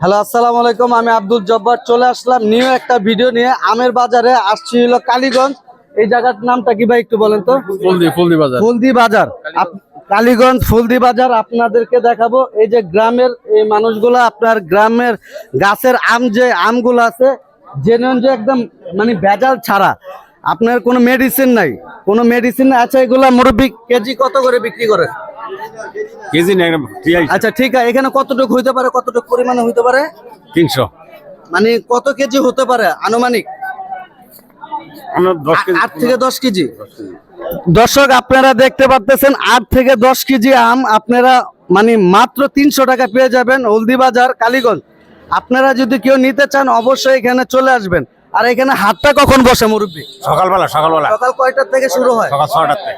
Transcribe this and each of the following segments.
Hello আসসালামু আলাইকুম আমি আব্দুল জব্বার। চলে আসলাম নিউ একটা ভিডিও নিয়ে। আমের বাজারে আসছি হলো কালীগঞ্জ। এই জায়গার নামটা কি ভাই একটু বলেন তো? ফুলদি ফুলদি বাজার। ফুলদি বাজার। কালীগঞ্জ ফুলদি বাজার আপনাদেরকে দেখাবো। এই যে গ্রামের এই মানুষগুলো আপনার গ্রামের গাছের আম যে আমগুলো আছে জেনুইন যে একদম মানে ভেজাল ছাড়া। আপনার কোনো মেডিসিন নাই। কোনো মেডিসিন আছে? এগুলা মুরব্বী কেজি কত করে বিক্রি করে? কেজি আচ্ছা ঠিক আছে এখানে কতটুকু হইতে পারে কতটুকু পরিমাণে হইতে পারে? তিনশো। মানে কত কেজি হতে পারে আনুমানিক? আট থেকে দশ কেজি। দর্শক আপনারা দেখতে পাচ্ছেন আট থেকে দশ কেজি আম আপনারা মানে মাত্র তিনশো টাকা পেয়ে যাবেন হলদিবাজার কালীগঞ্জ। আপনারা যদি কেউ নিতে চান অবশ্যই এখানে চলে আসবেন। আর এখানে হাটটা কখন বসে মুরব্বী? সকালবেলা সকালবেলা। সকাল কয়টার থেকে শুরু হয়? সকাল ছটাতে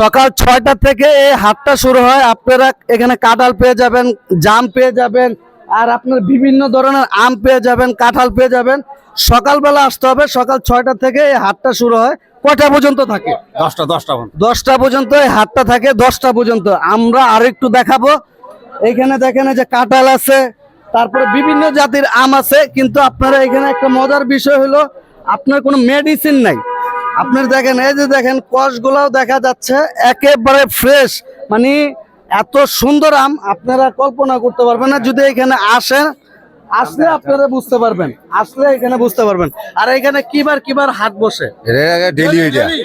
সকাল ছয়টা থেকে এই হাটটা শুরু হয়। আপনারা এখানে কাঁঠাল পেয়ে যাবেন জাম পেয়ে যাবেন আর আপনার বিভিন্ন ধরনের আম পেয়ে যাবেন কাঁঠাল পেয়ে যাবেন। সকালবেলা আসতে হবে সকাল ছয়টা থেকে এই হাটটা শুরু হয়। কটা পর্যন্ত থাকে? দশটা দশটা দশটা পর্যন্ত এই হাটটা থাকে দশটা পর্যন্ত। আমরা আরেকটু দেখাবো। এখানে দেখেন যে কাঁঠাল আছে তারপরে বিভিন্ন জাতির আম আছে কিন্তু আপনারা এখানে একটা মজার বিষয় হলো আপনার কোনো মেডিসিন নাই। আপনার দেখেন এই যে দেখেন কষগুলাও দেখা যাচ্ছে একেবারে ফ্রেশ মানে এত সুন্দর আম আপনারা কল্পনা করতে পারবেন না যদি এখানে আসেন আসলে আপনারা বুঝতে পারবেন আসলে এখানে বুঝতে পারবেন। আর এখানে কিবার কিবার হাট বসে।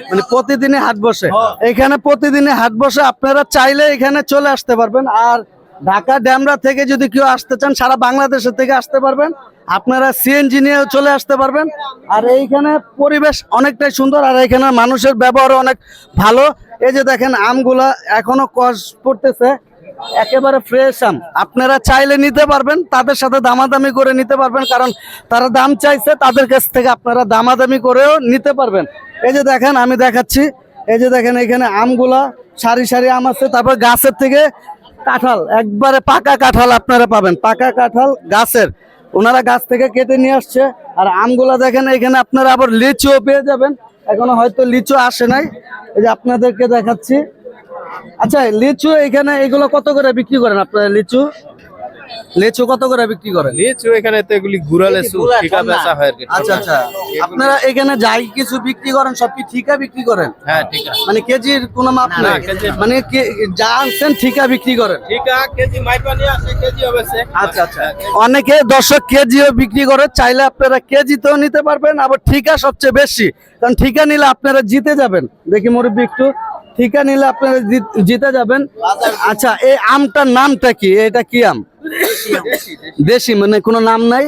মানে প্রতিদিনই হাট বসে। এখানে প্রতিদিনই হাট বসে আপনারা চাইলে এখানে চলে আসতে পারবেন। আর ঢাকা ড্যামরা থেকে যদি কেউ আসতে চান, সারা বাংলাদেশের থেকে আসতে পারবেন। আপনারা সিএনজি নিয়েও চলে আসতে পারবেন। আর এইখানে পরিবেশ অনেকটাই সুন্দর, আর এখানে মানুষের ব্যবহার অনেক ভালো। এই যে দেখেন, আমগুলা এখনও কষ পড়তেছে, একেবারে ফ্রেশ আম। আপনারা চাইলে নিতে পারবেন, তাদের সাথে দামাদামি করে নিতে পারবেন, কারণ তারা দাম চাইছে, তাদের কাছ থেকে আপনারা দামাদামি করেও নিতে পারবেন। এই যে দেখেন, আমি দেখাচ্ছি। এই যে দেখেন এখানে আমগুলা সারি সারি আম আছে, তারপর গাছের থেকে কাঁঠাল, একবারে পাকা কাঁঠাল আপনারা পাবেন। পাকা কাঁঠাল গাছের। ওনারা গাছ থেকে কেটে নিয়ে আসছে। আর আমগুলা দেখেন, এখানে আপনারা আবার লিচুও পেয়ে যাবেন। এখনও হয়তো লিচু আসে নাই। এই যে আপনাদেরকে দেখাচ্ছি। আচ্ছা লিচু এখানে এগুলো কত করে বিক্রি করেন আপনারা লিচু? লিচু কত করে বিক্রি করেন? লিচু এখানে তো এগুলি গুড়া লেচু ঠিকা বেচা হয় আচ্ছা আচ্ছা। আপনারা এখানে যাই কিছু বিক্রি করেন সব কি ঠিকা বিক্রি করেন? হ্যাঁ ঠিক। আছে মানে কেজির কোনো মাপ না, মানে কে- যা আনছেন ঠিকা বিক্রি করেন? ঠিকা কেজি মাইপা নিয়ে আসে কেজি হবে সে। আচ্ছা আচ্ছা। অনেকে দশক কেজিও বিক্রি করে চাইলে আপনারা কেজিতেও নিতে পারবেন আবার ঠিকা সবচেয়ে বেশি। কারণ ঠিকা নিলে আপনারা জিতে যাবেন। দেখি মুরব্বী একটু। ঠিকা নিলে আপনারা জিতে যাবেন। আচ্ছা এই আমটার নামটা কি? এটা কি আম? দেশি মানে কোনো নাম নাই?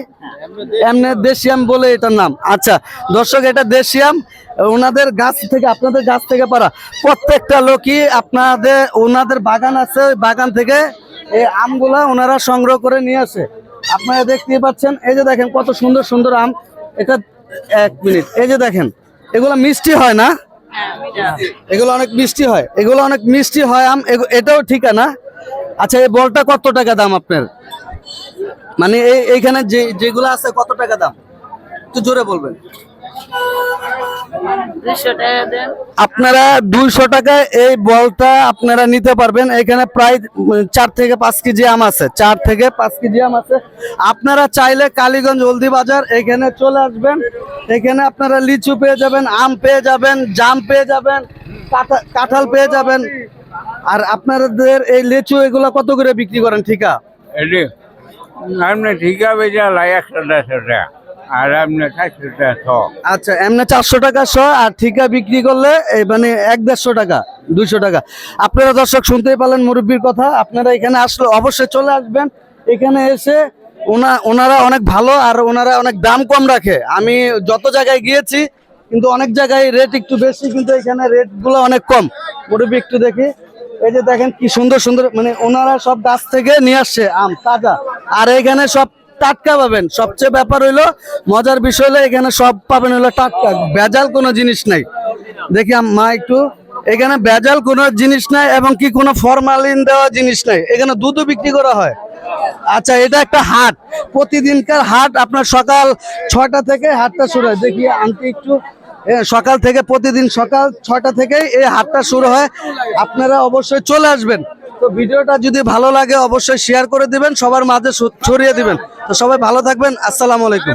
এমনি দেশি আম বলে এটার নাম। আচ্ছা দর্শক এটা দেশি আম। ওনাদের গাছ থেকে আপনাদের গাছ থেকে পারা প্রত্যেকটা লোকই আপনাদের ওনাদের বাগান আছে ওই বাগান থেকে এই আমগুলা ওনারা সংগ্রহ করে নিয়ে আসে। আপনারা দেখতেই পাচ্ছেন এই যে দেখেন কত সুন্দর সুন্দর আম। এটা এক মিনিট এই যে দেখেন এগুলো মিষ্টি হয় না? এগুলো অনেক মিষ্টি হয় এগুলো অনেক মিষ্টি হয় আম এটাও ঠিক না আচ্ছা এই বলটা কত টাকা দাম আপনার? মানে এই এইখানে যে যেগুলো আছে কত টাকা দাম? একটু জোরে বলবেন। আপনারা দুইশো টাকায় এই বলটা আপনারা নিতে পারবেন। এখানে প্রায় চার থেকে পাঁচ কেজি আম আছে। চার থেকে পাঁচ কেজি আম আছে। আপনারা চাইলে কালীগঞ্জ হলদি বাজার এখানে চলে আসবেন। এখানে আপনারা লিচু পেয়ে যাবেন আম পেয়ে যাবেন জাম পেয়ে যাবেন কাঁঠা- কাঁঠাল পেয়ে যাবেন। আর আপনাদের এই লিচু এগুলো কত করে বিক্রি করেন ঠিকা? এটি ঠিকা বেচা লাই একশো দেড়শো টাকা আর চারশো টাকা আচ্ছা এমনি চারশো টাকা শ আর ঠিকা বিক্রি করলে মানে এক দেড়শো টাকা দুইশো টাকা। আপনারা দর্শক শুনতেই পারলেন মুরব্বীর কথা আপনারা এখানে আসলে অবশ্যই চলে আসবেন। এখানে এসে ওনা ওনারা অনেক ভালো আর ওনারা অনেক দাম কম রাখে। আমি যত জায়গায় গিয়েছি কিন্তু অনেক জায়গায় রেট একটু বেশি কিন্তু এখানে রেটগুলো অনেক কম। মুরব্বী একটু দেখি। এই যে দেখেন কি সুন্দর সুন্দর মানে ওনারা সব গাছ থেকে নিয়ে আসছে আম, তাজা। আর এখানে সব টাটকা পাবেন। সবচেয়ে ব্যাপার হইল, মজার বিষয় হলো এখানে সব পাবেন হলো টাটকা। ভেজাল কোনো জিনিস নাই। দেখি মা একটু, এখানে ভেজাল কোনো জিনিস নাই এবং কি কোনো ফরমালিন দেওয়া জিনিস নাই। এখানে দুধও বিক্রি করা হয়। আচ্ছা এটা একটা হাট। প্রতিদিনকার হাট আপনার সকাল ছয়টা থেকে হাটটা শুরু হয়। দেখি আন্টি একটু সকাল থেকে প্রতিদিন সকাল ছটা থেকে এই হাটটা শুরু হয়। আপনারা অবশ্যই চলে আসবেন। তো ভিডিওটা যদি ভালো লাগে, অবশ্যই শেয়ার করে দিবেন, সবার মাঝে ছড়িয়ে দিবেন। তো সবাই ভালো থাকবেন। আসসালামু আলাইকুম।